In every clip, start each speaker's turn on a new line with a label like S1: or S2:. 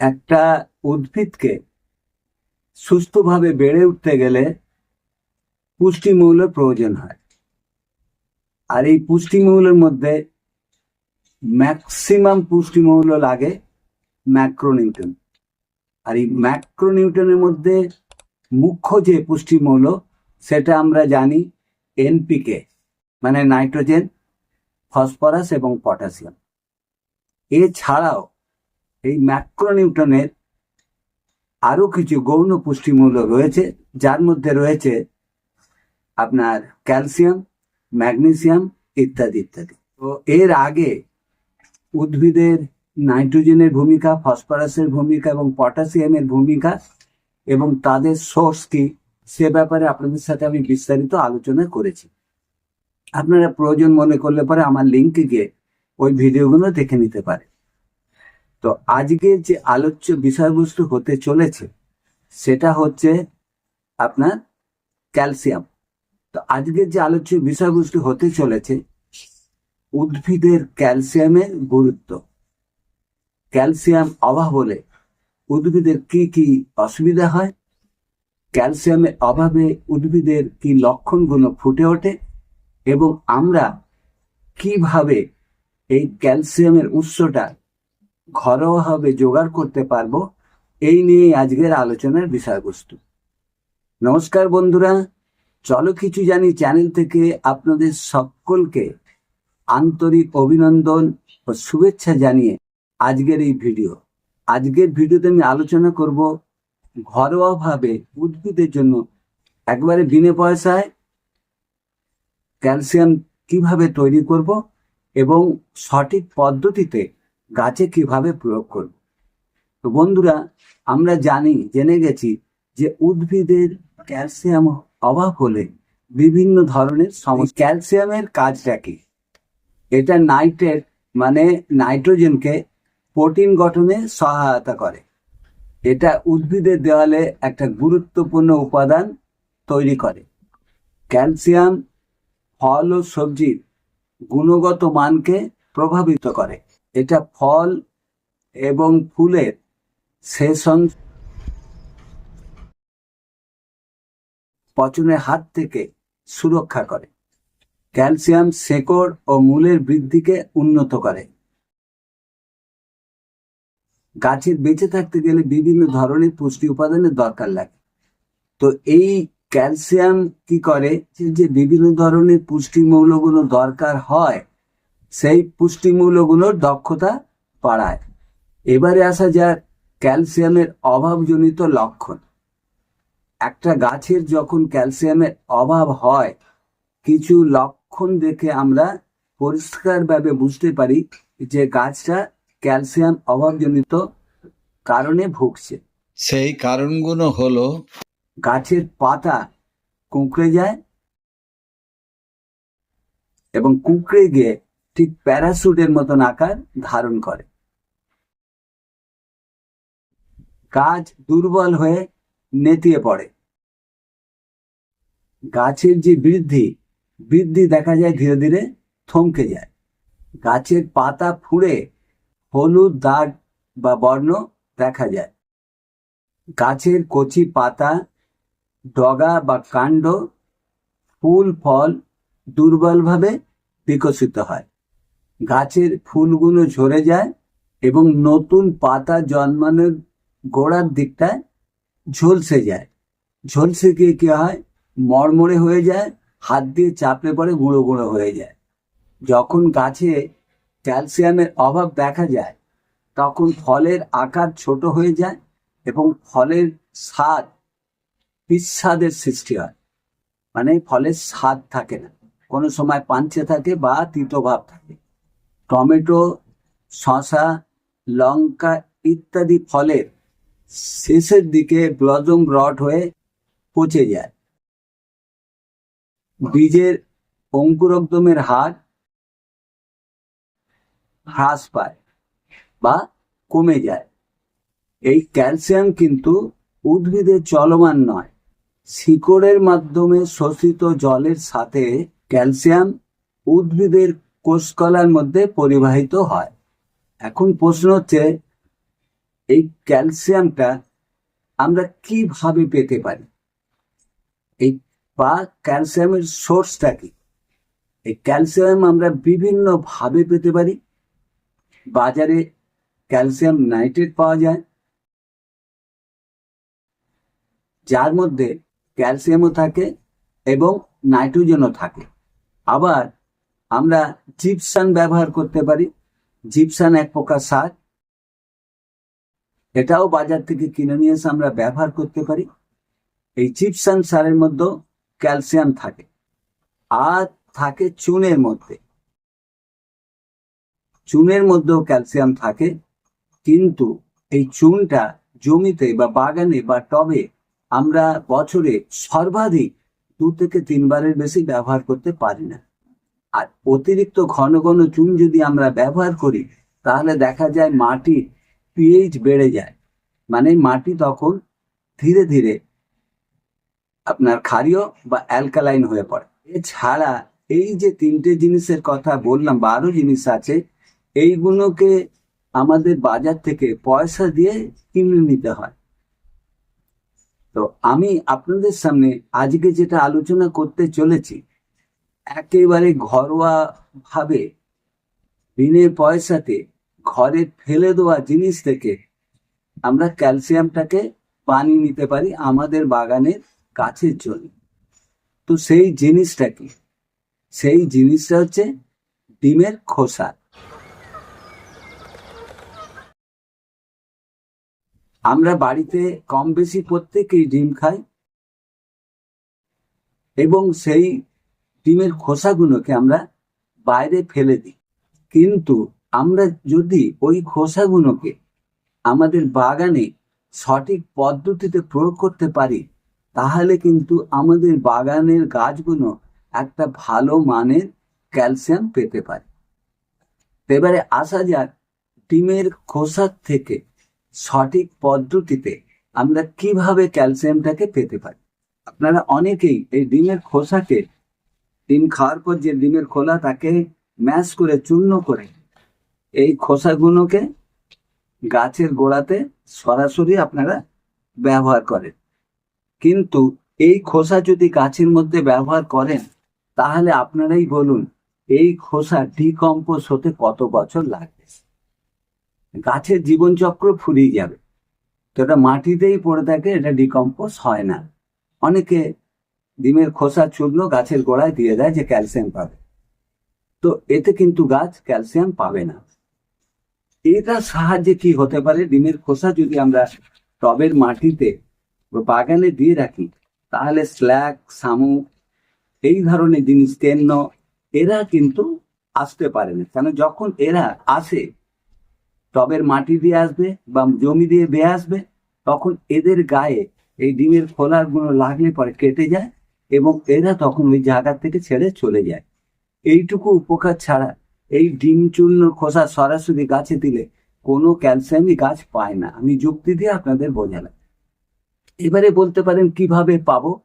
S1: একটা উদ্ভিদকে সুস্থভাবে বেড়ে উঠতে গেলে পুষ্টিমূল্যের প্রয়োজন হয়। আর এই পুষ্টিমূল্যের মধ্যে ম্যাক্সিমাম পুষ্টিমূল্য লাগে ম্যাক্রোনিউটন আর এই ম্যাক্রোনিউটনের মধ্যে মুখ্য যে পুষ্টিমূল্য, সেটা আমরা জানি এনপিকে মানে নাইট্রোজেন, ফসফরাস এবং পটাশিয়াম। এছাড়াও এই ম্যাক্রোনিউটনের আরও কিছু গৌণ পুষ্টিমূল্য রয়েছে, যার মধ্যে রয়েছে আপনার ক্যালসিয়াম, ম্যাগনেসিয়াম ইত্যাদি ইত্যাদি। তো এর আগে উদ্ভিদের নাইট্রোজেনের ভূমিকা, ফসফরাসের ভূমিকা এবং পটাশিয়ামের ভূমিকা এবং তাদের সোর্স কি, সে ব্যাপারে আপনাদের সাথে আমি বিস্তারিত আলোচনা করেছি। আপনারা প্রয়োজন মনে করলে পরে আমার লিঙ্কে গিয়ে ওই ভিডিওগুলো দেখে নিতে পারে তো আজকের যে আলোচ্য বিষয়বস্তু হতে চলেছে, সেটা হচ্ছে আপনার ক্যালসিয়াম। তো আজকের যে আলোচ্য বিষয়বস্তু হতে চলেছে, উদ্ভিদের ক্যালসিয়ামের গুরুত্ব। ক্যালসিয়াম অভাব হলে উদ্ভিদের কি কি অসুবিধা হয়? ক্যালসিয়ামের অভাবে উদ্ভিদের কি লক্ষণগুলো ফুটে ওঠে? এবং আমরা কীভাবে এই ক্যালসিয়ামের উৎসটা ঘরোয়াভাবে জোগাড় করতে পারব, এই নিয়ে আজকের আলোচনার বিষয়বস্তু। নমস্কার বন্ধুরা, চলো কিছু জানি চ্যানেল থেকে আপনাদের সকলকে আন্তরিক অভিনন্দন ও শুভেচ্ছা জানিয়ে আজকের এই ভিডিও। আজকের ভিডিওতে আমি আলোচনা করব ঘরোয়াভাবে উদ্ভিদের জন্য একবারে বিনে পয়সায় ক্যালসিয়াম কীভাবে তৈরি করব এবং সঠিক পদ্ধতিতে গাছে কীভাবে প্রয়োগ করব? তো বন্ধুরা, আমরা জানি, জেনে গেছি যে উদ্ভিদের ক্যালসিয়াম অভাব হলে বিভিন্ন ধরনের সমস্যা ক্যালসিয়ামের কাজটা কি? এটা নাইট্রেট মানে নাইট্রোজেনকে প্রোটিন গঠনে সহায়তা করে। এটা উদ্ভিদের দেওয়ালে একটা গুরুত্বপূর্ণ উপাদান তৈরি করে। ক্যালসিয়াম, ফল ও সবজির গুণগত মানকে প্রভাবিত করে। এটা ফল এবং ফুলের সেশন। পচনের হাত থেকে সুরক্ষা করে। ক্যালসিয়াম শেকড় ও মূলের বৃদ্ধিকে উন্নত করে। গাছের বেঁচে থাকতে গেলে বিভিন্ন ধরনের পুষ্টি উপাদানের দরকার লাগে। তো এই ক্যালসিয়াম কি করে? যে বিভিন্ন ধরনের পুষ্টি মৌলগুলো দরকার হয় সেই পুষ্টি মৌলগুলোর দক্ষতা বাড়ায়। এবারে আসা যাক ক্যালসিয়ামের অভাবজনিত লক্ষণ। একটা গাছের যখন ক্যালসিয়ামের অভাব হয় কিছু লক্ষণ দেখে আমরা পরিষ্কারভাবে বুঝতে পারি যে গাছটা ক্যালসিয়াম অভাবজনিত কারণে ভুগছে।
S2: সেই কারণগুলো হলো
S1: গাছের পাতা কুঁকড়ে যায় এবং কুঁকড়ে গিয়ে ঠিক প্যারাসুটের মতন আকার ধারণ করে। গাছ দুর্বল হয়ে নেতিয়ে পড়ে। গাছের যে বৃদ্ধি বৃদ্ধি দেখা যায় ধীরে ধীরে থমকে যায়। গাছের পাতা ফুঁড়ে হলুদ, দাগ বা বর্ণ দেখা যায়। গাছের কচি পাতা, ডগা বা কাণ্ড ফুল, ফল দুর্বলভাবে বিকশিত হয়। গাছের ফুলগুলো ঝরে যায় এবং নতুন পাতা জন্মানোর গোড়ার দিকটায় ঝলসে যায়। ঝলসে গিয়ে কি হয়? মরমরে হয়ে যায়, হাত দিয়ে চাপলে পরে গুঁড়ো গুঁড়ো হয়ে যায়। যখন গাছে ক্যালসিয়ামের অভাব দেখা যায়, তখন ফলের আকার ছোট হয়ে যায় এবং ফলের স্বাদ বিস্বাদের সৃষ্টি হয়। মানে ফলের স্বাদ থাকে না। কোনো সময় পাঞ্চে থাকে বা তিতভাব থাকে। টমেটো শশা লঙ্কা ইত্যাদি ফলের শেষের দিকে ব্লজম রট হয়ে পচে যায়। বীজের অঙ্কুরোদ্গমের হার হ্রাস পায় বা কমে যায়। এই ক্যালসিয়াম কিন্তু উদ্ভিদের চলমান নয়, শিকড়ের মাধ্যমে শোষিত জলের সাথে ক্যালসিয়াম উদ্ভিদের কোষকলার মধ্যে পরিবাহিত হয়। এখন প্রশ্ন হচ্ছে, এই ক্যালসিয়ামটা আমরা কীভাবে পেতে পারি? এই বা ক্যালসিয়ামের সোর্সটা কি? এই ক্যালসিয়াম আমরা বিভিন্ন ভাবে পেতে পারি। বাজারে ক্যালসিয়াম নাইট্রেট পাওয়া যায়। যার মধ্যে ক্যালসিয়ামও থাকে এবং নাইট্রোজেনও থাকে। আবার আমরা জিপসান ব্যবহার করতে পারি। জিপসান এক প্রকার সার। এটাও বাজার থেকে কিনে নিয়ে এসে আমরা ব্যবহার করতে পারি। এই জিপসান সারের মধ্যেও ক্যালসিয়াম থাকে। আর থাকে চুনের মধ্যে। চুনের মধ্যেও ক্যালসিয়াম থাকে। কিন্তু এই চুনটা জমিতে বা বাগানে বা টবে আমরা বছরে সর্বাধিক দু থেকে তিনবারের বেশি ব্যবহার করতে পারি না। আর অতিরিক্ত ঘন ঘন চুন যদি আমরা ব্যবহার করি, তাহলে দেখা যায় মাটির পিএইচ বেড়ে যায়। মানে মাটি তখন ধীরে ধীরে আপনার ক্ষারীয় বা অ্যালকালাইন হয়ে পড়ে। এছাড়া এই যে তিনটে জিনিসের কথা বললাম বা আরও জিনিস আছে, এইগুলোকে আমাদের বাজার থেকে পয়সা দিয়ে কিনে নিতে হয়। তো আমি আপনাদের সামনে আজকে যেটা আলোচনা করতে চলেছি একেবারে ঘরোয়া ভাবে বিনে পয়সাতে ঘরে ফেলে দেওয়া জিনিস থেকে আমরা ক্যালসিয়ামটাকে পানি নিতে পারি আমাদের বাগানের গাছের জন্য তো সেই জিনিসটা কি? সেই জিনিসটা হচ্ছে ডিমের খোসা। আমরা বাড়িতে কম বেশি প্রত্যেকেই ডিম খাই এবং সেই ডিমের খোসাগুলোকে আমরা বাইরে ফেলে দিই। কিন্তু আমরা যদি ওই খোসাগুলোকে আমাদের বাগানে সঠিক পদ্ধতিতে প্রয়োগ করতে পারি, তাহলে কিন্তু আমাদের বাগানের গাছগুলো একটা ভালো মানের ক্যালসিয়াম পেতে পারে। এবারে আসা যাক ডিমের খোসার থেকে সঠিক পদ্ধতিতে আমরা কীভাবে ক্যালসিয়ামটাকে পেতে পারি। আপনারা অনেকেই এই ডিমের খোসাকে ডিম খাওয়ার পর যে ডিমের খোলা তাকে ম্যাশ করে চূর্ণ করে। এই খোসাগুলোকে গাছের গোড়াতে সরাসরি আপনারা ব্যবহার করেন। কিন্তু এই খোসা যদি গাছের মধ্যে ব্যবহার করেন, তাহলে আপনারাই বলুন, এই খোসা ডিকম্পোজ হতে কত বছর লাগবে? গাছের জীবনচক্র ফুরিয়ে যাবে। তো এটা মাটিতেই পড়ে থাকে, এটা ডিকম্পোজ হয় না। অনেকে ডিমের খোসা চূর্ণ গাছের গোড়ায় দিয়ে দেয় যে ক্যালসিয়াম পাবে। তো এতে কিন্তু গাছ ক্যালসিয়াম পাবে না। এটার সাহায্যে কি হতে পারে? ডিমের খোসা যদি আমরা টবের মাটিতে বাগানে দিয়ে রাখি, তাহলে স্ল্যাক শামুক এই ধরনের জিনিস, তেন্ন এরা কিন্তু আসতে পারে না। কেন? যখন এরা আসে, টবের মাটি দিয়ে আসবে বা জমি দিয়ে বেয়ে আসবে, তখন এদের গায়ে এই ডিমের খোলারগুলো লাগলে পরে কেটে যায় এবং এরা তখন ওই জায়গা থেকে ছেড়ে চলে যায়। এইটুকু উপকার ছাড়া এই ডিম, চূর্ণ, খোসা সরাসরি গাছে দিলে কোনো ক্যালসিয়ামই গাছ পায় না। আমি যুক্তি দিয়ে আপনাদের বোঝালাম। এবারে বলতে পারেন, কীভাবে পাবো?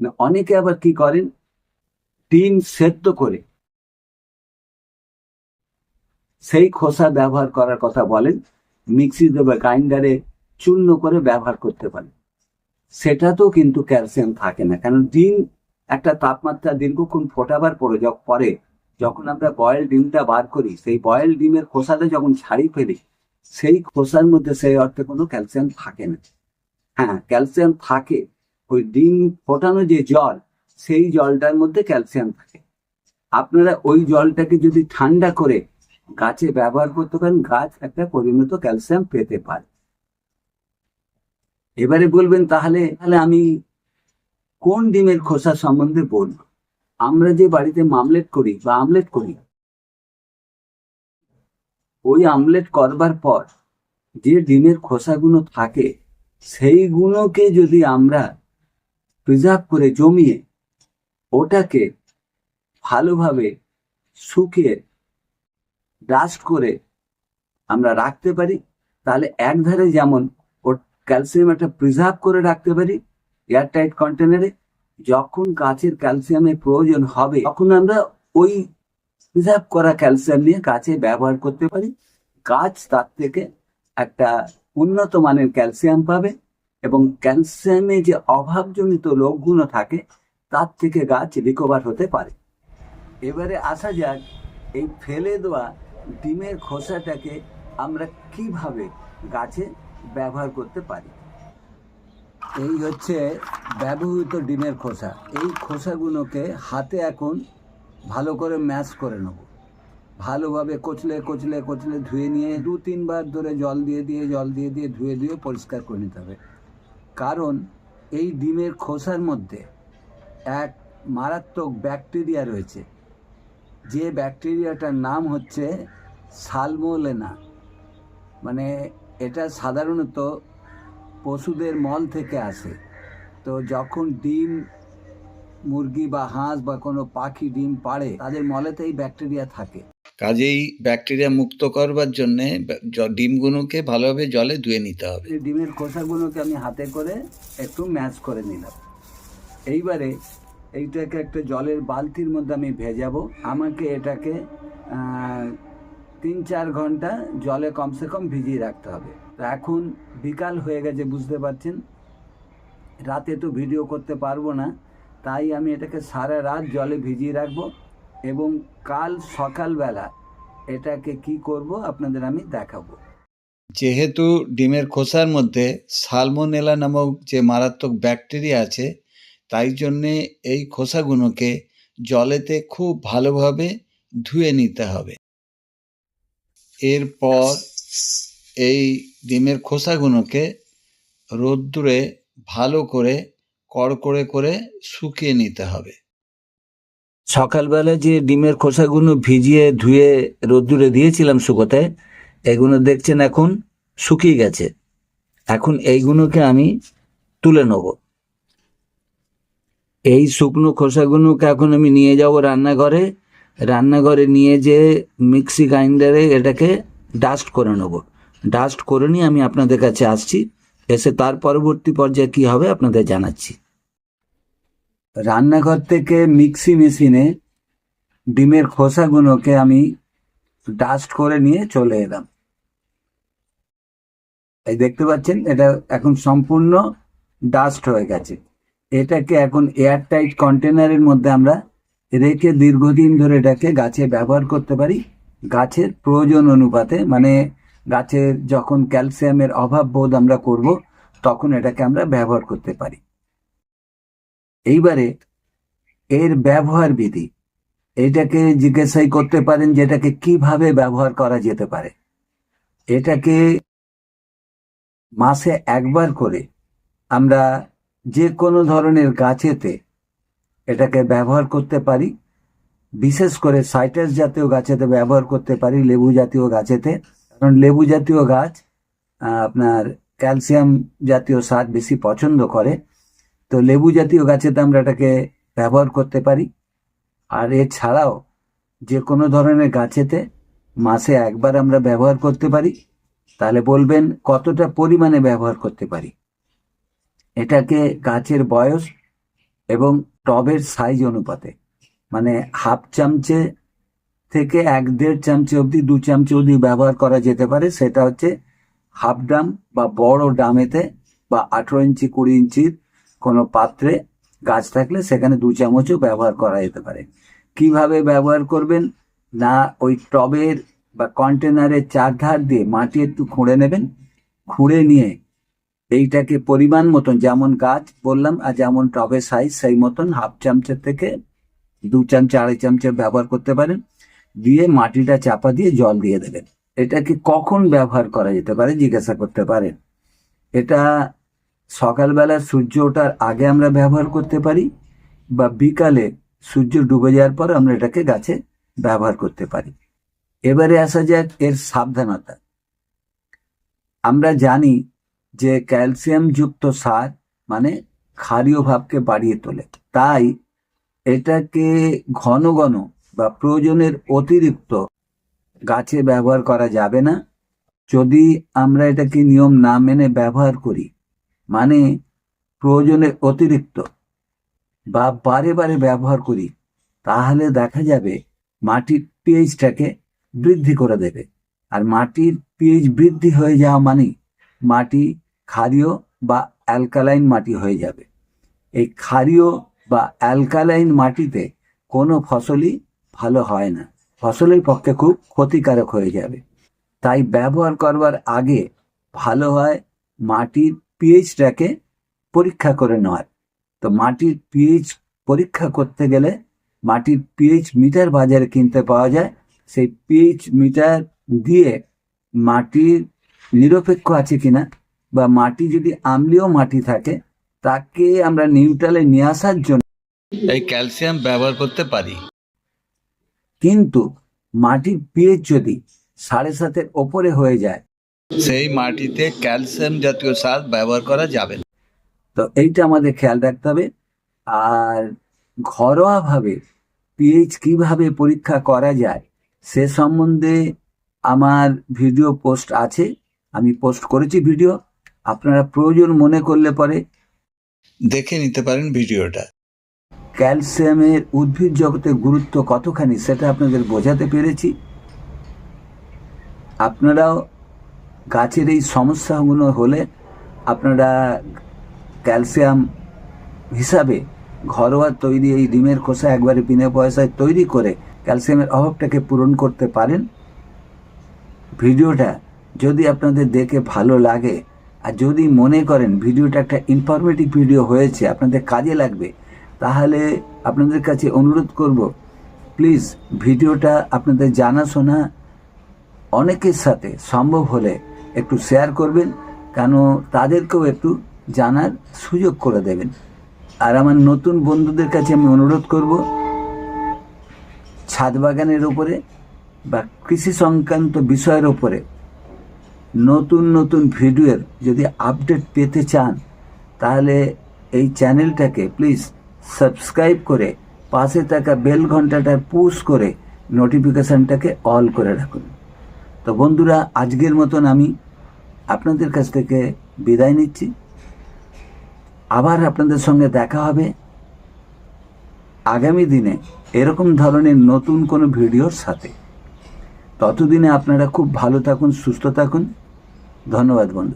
S1: না, অনেকে আবার কি করেন? ডিম সেদ্ধ করে সেই খোসা ব্যবহার করার কথা বলেন মিক্সিতে বা গ্রাইন্ডারে চূর্ণ করে ব্যবহার করতে পারেন। সেটাতেও কিন্তু ক্যালসিয়াম থাকে না। কারণ ডিম একটা তাপমাত্রা দীর্ঘক্ষণ ফোটাবার পরে পরে যখন আমরা বয়েল ডিমটা বার করি, সেই বয়েল ডিমের খোসাটা যখন ছাড়ি ফেলি, সেই খোসার মধ্যে সেই অর্থে কোনো ক্যালসিয়াম থাকে না। হ্যাঁ ক্যালসিয়াম থাকে। ওই ডিম ফোটানো যে জল, সেই জলটার মধ্যে ক্যালসিয়াম থাকে। আপনারা ওই জলটাকে যদি ঠান্ডা করে গাছে ব্যবহার করতে পারেন, গাছ একটা পরিণত ক্যালসিয়াম পেতে পারে। এবারে বলবেন তাহলে তাহলে আমি কোন ডিমের খোসা সম্বন্ধে বলব? আমরা যে বাড়িতে মামলেট করি বা আমলেট করি, ওই আমলেট করবার পর যে ডিমের খোসাগুলো থাকে, সেইগুলোকে যদি আমরা প্রিজার্ভ করে জমিয়ে ওটাকে ভালোভাবে শুকিয়ে ডাস্ট করে আমরা রাখতে পারি, তাহলে একধারে যেমন ওর ক্যালসিয়াম একটা প্রিজার্ভ করে রাখতে পারি, এয়ারটাইট কন্টেনারে। যখন গাছের ক্যালসিয়ামের প্রয়োজন হবে, তখন আমরা ওই প্রিজার্ভ করা ক্যালসিয়াম নিয়ে গাছে ব্যবহার করতে পারি। গাছ তার থেকে একটা উন্নত মানের ক্যালসিয়াম পাবে এবং ক্যালসিয়ামে যে অভাবজনিত রোগগুলো থাকে, তার থেকে গাছ রিকভার হতে পারে। এবারে আসা যাক, এই ফেলে দেওয়া ডিমের খোসাটাকে আমরা কীভাবে গাছে ব্যবহার করতে পারি। এই হচ্ছে ব্যবহৃত ডিমের খোসা। এই খোসাগুলোকে হাতে এখন ভালো করে ম্যাশ করে নেব। ভালোভাবে কচলে কচলে কচলে ধুয়ে নিয়ে দু তিনবার ধরে জল দিয়ে দিয়ে, জল দিয়ে দিয়ে ধুয়ে ধুয়ে পরিষ্কার করে নিতে হবে। কারণ এই ডিমের খোসার মধ্যে এক মারাত্মক ব্যাকটেরিয়া রয়েছে। যে ব্যাকটেরিয়াটার নাম হচ্ছে সালমোলেনা। মানে এটা সাধারণত পশুদের মল থেকে আসে। তো যখন ডিম মুরগি বা হাঁস বা কোনো পাখি ডিম পাড়ে তাদের মলেতেই ব্যাকটেরিয়া থাকে।
S2: কাজেই ব্যাকটেরিয়া মুক্ত করবার জন্য ডিমগুলোকে ভালোভাবে জলে ধুয়ে নিতে হবে।
S1: এই ডিমের খোসাগুলোকে আমি হাতে করে একটু ম্যাশ করে নিলাম। এইবারে এইটাকে একটা জলের বালতির মধ্যে আমি ভেজাবো। আমাকে এটাকে তিন চার ঘণ্টা জলে কমসে কম ভিজিয়ে রাখতে হবে। তো এখন বিকাল হয়ে গেছে, বুঝতে পারছেন? রাতে তো ভিডিও করতে পারব না, তাই আমি এটাকে সারা রাত জলে ভিজিয়ে রাখব এবং কাল সকালবেলা এটাকে কি করব আপনাদের আমি দেখাবো।
S2: যেহেতু ডিমের খোসার মধ্যে সালমোনেলা নামক যে মারাত্মক ব্যাকটেরিয়া আছে, তাই জন্যে এই খোসাগুলোকে জলেতে খুব ভালোভাবে ধুয়ে নিতে হবে। এরপর এই ডিমের খোসাগুলোকে রোদ্দুরে ভালো করে কড়কড়ে করে শুকিয়ে নিতে হবে।
S1: সকালবেলা যে ডিমের খোসাগুলো ভিজিয়ে ধুয়ে রোদ্দুরে দিয়েছিলাম শুকোতে, এগুলো দেখছেন এখন শুকিয়ে গেছে। এখন এইগুলোকে আমি তুলে নেব। এই শুকনো খোসাগুলোকে এখন আমি নিয়ে যাব রান্নাঘরে। রান্নাঘরে নিয়ে যে মিক্সি গ্রাইন্ডারে এটাকে ডাস্ট করে নেব। ডাস্ট করে নিয়ে আমি আপনাদের কাছে আসছি। এসে তার পরবর্তী পর্যায়ে কী হবে আপনাদের জানাচ্ছি। রান্নাঘর থেকে মিক্সি মেশিনে ডিমের খোসাগুলোকে আমি ডাস্ট করে নিয়ে চলে এলাম। এই দেখতে পাচ্ছেন, এটা এখন সম্পূর্ণ ডাস্ট হয়ে গেছে। এটাকে এখন এয়ার টাইট কন্টেনারের মধ্যে আমরা রেখে দীর্ঘদিন ধরে এটাকে গাছে ব্যবহার করতে পারি। গাছের প্রয়োজন অনুপাতে মানে গাছের যখন ক্যালসিয়ামের অভাব বোধ আমরা করব, তখন এটাকে আমরা ব্যবহার করতে পারি। এইবারে এর ব্যবহার বিধি, এটাকে জিজ্ঞাসাই করতে পারেন যে এটাকে কীভাবে ব্যবহার করা যেতে পারে। এটাকে মাসে একবার করে আমরা যে কোনো ধরনের গাছেতে এটাকে ব্যবহার করতে পারি। বিশেষ করে সাইটাস জাতীয় গাছেতে ব্যবহার করতে পারি, লেবু জাতীয় গাছেতে। কারণ লেবু জাতীয় গাছ আপনার ক্যালসিয়াম জাতীয় সার বেশি পছন্দ করে। তো লেবু জাতীয় গাছেতে আমরা এটাকে ব্যবহার করতে পারি। আর এছাড়াও যে কোনো ধরনের গাছেতে মাসে একবার আমরা ব্যবহার করতে পারি। তাহলে বলবেন কতটা পরিমাণে ব্যবহার করতে পারি। এটাকে গাছের বয়স এবং টবের সাইজ অনুপাতে। মানে হাফ চামচে থেকে এক দেড় চামচে অবধি, দু চামচে অবধি ব্যবহার করা যেতে পারে, সেটা হচ্ছে হাফ ড্রাম বা বড় ড্রামেতে বা আঠেরো ইঞ্চি, কুড়ি ইঞ্চির কোনো পাত্রে গাছ থাকলে সেখানে দু চামচও ব্যবহার করা যেতে পারে। কীভাবে ব্যবহার করবেন? না, ওই টবের বা কন্টেনারের চারধার দিয়ে মাটি একটু খুঁড়ে নেবেন। খুঁড়ে নিয়ে এইটাকে পরিমাণ মতন যেমন গাছ বললাম আর যেমন টবে সাইজ সেই মতন হাফ চামচের থেকে দু চামচে, আড়াই চামচে ব্যবহার করতে পারেন। দিয়ে মাটিটা চাপা দিয়ে জল দিয়ে দেবেন। এটাকে কখন ব্যবহার করা যেতে পারে জিজ্ঞাসা করতে পারেন। এটা সকালবেলা সূর্য ওঠার আগে আমরা ব্যবহার করতে পারি বা বিকালে সূর্য ডুবে যাওয়ার পর আমরা এটাকে গাছে ব্যবহার করতে পারি। এবারে আসা যাক এর সাবধানতা। আমরা জানি যে ক্যালসিয়াম যুক্ত সার মানে ক্ষারীয় ভাবকে বাড়িয়ে তোলে। তাই এটাকে ঘন ঘন বা প্রয়োজনের অতিরিক্ত গাছে ব্যবহার করা যাবে না। যদি আমরা এটাকে নিয়ম না মেনে ব্যবহার করি মানে প্রয়োজনের অতিরিক্ত বা বারে বারে ব্যবহার করি, তাহলে দেখা যাবে মাটির পিএইচটাকে বৃদ্ধি করে দেবে। আর মাটির পিএইচ বৃদ্ধি হয়ে যাওয়া মানে মাটি ক্ষারীয় বা অ্যালকালাইন মাটি হয়ে যাবে। এই ক্ষারীয় বা অ্যালকালাইন মাটিতে কোনো ফসলই ভালো হয় না। ফসলের পক্ষে খুব ক্ষতিকারক হয়ে যাবে। তাই ব্যবহার করবার আগে ভালো হয় মাটির পিএইচটাকে পরীক্ষা করে নেওয়া তো মাটির পিএইচ পরীক্ষা করতে গেলে মাটির পিএইচ মিটার বাজারে কিনতে পাওয়া যায়। সেই পিএইচ মিটার দিয়ে মাটির নিরপেক্ষ আছে কিনা বা মাটি যদি আম্লীয় মাটি থাকে তাকে আমরা নিউট্রালে নিয়ে আসার জন্য
S2: এই ক্যালসিয়াম ব্যবহার করতে পারি।
S1: কিন্তু মাটির পিএইচ যদি সাড়ে সাতের ওপরে হয়ে যায়
S2: সেই মাটিতে ক্যালসিয়াম জাতীয় সার ব্যবহার করা যাবে না।
S1: তো এইটা আমাদের খেয়াল রাখতে হবে। আর ঘরোয়াভাবে পিএইচ কীভাবে পরীক্ষা করা যায় সে সম্বন্ধে আমার ভিডিও পোস্ট আছে। আমি পোস্ট করেছি ভিডিও আপনারা প্রয়োজন মনে করলে পরে
S2: দেখে নিতে পারেন ভিডিওটা।
S1: ক্যালসিয়ামের উদ্ভিদ জগতে গুরুত্ব কতখানি সেটা আপনাদের বোঝাতে পেরেছি। আপনারাও গাছের এই সমস্যাগুলো হলে আপনারা ক্যালসিয়াম হিসাবে ঘরোয়া তৈরি এই ডিমের খোসা একবারে বিনা পয়সায় তৈরি করে ক্যালসিয়ামের অভাবটাকে পূরণ করতে পারেন। ভিডিওটা যদি আপনাদের দেখে ভালো লাগে আর যদি মনে করেন ভিডিওটা একটা ইনফরমেটিভ ভিডিও হয়েছে, আপনাদের কাজে লাগবে, তাহলে আপনাদের কাছে অনুরোধ করব প্লিজ ভিডিওটা আপনাদের জানাশোনা অনেকের সাথে সম্ভব হলে একটু শেয়ার করবেন, কেন তাদেরকেও একটু জানার সুযোগ করে দেবেন। আর আমার নতুন বন্ধুদের কাছে আমি অনুরোধ করব ছাদ বাগানের উপরে বা কৃষি সংক্রান্ত বিষয়ের উপরে নতুন নতুন ভিডিওর যদি আপডেট পেতে চান, তাহলে এই চ্যানেলটাকে প্লিজ সাবস্ক্রাইব করে পাশে থাকা বেল ঘন্টাটা পুশ করে নোটিফিকেশানটাকে অল করে রাখুন। তো বন্ধুরা, আজকের মতন আমি আপনাদের কাছ থেকে বিদায় নিচ্ছি। আবার আপনাদের সঙ্গে দেখা হবে। আগামী দিনে এরকম ধরনের নতুন কোনো ভিডিওর সাথে। ততদিনে আপনারা খুব ভালো থাকুন, সুস্থ থাকুন। ধন্যবাদ বন্ধু।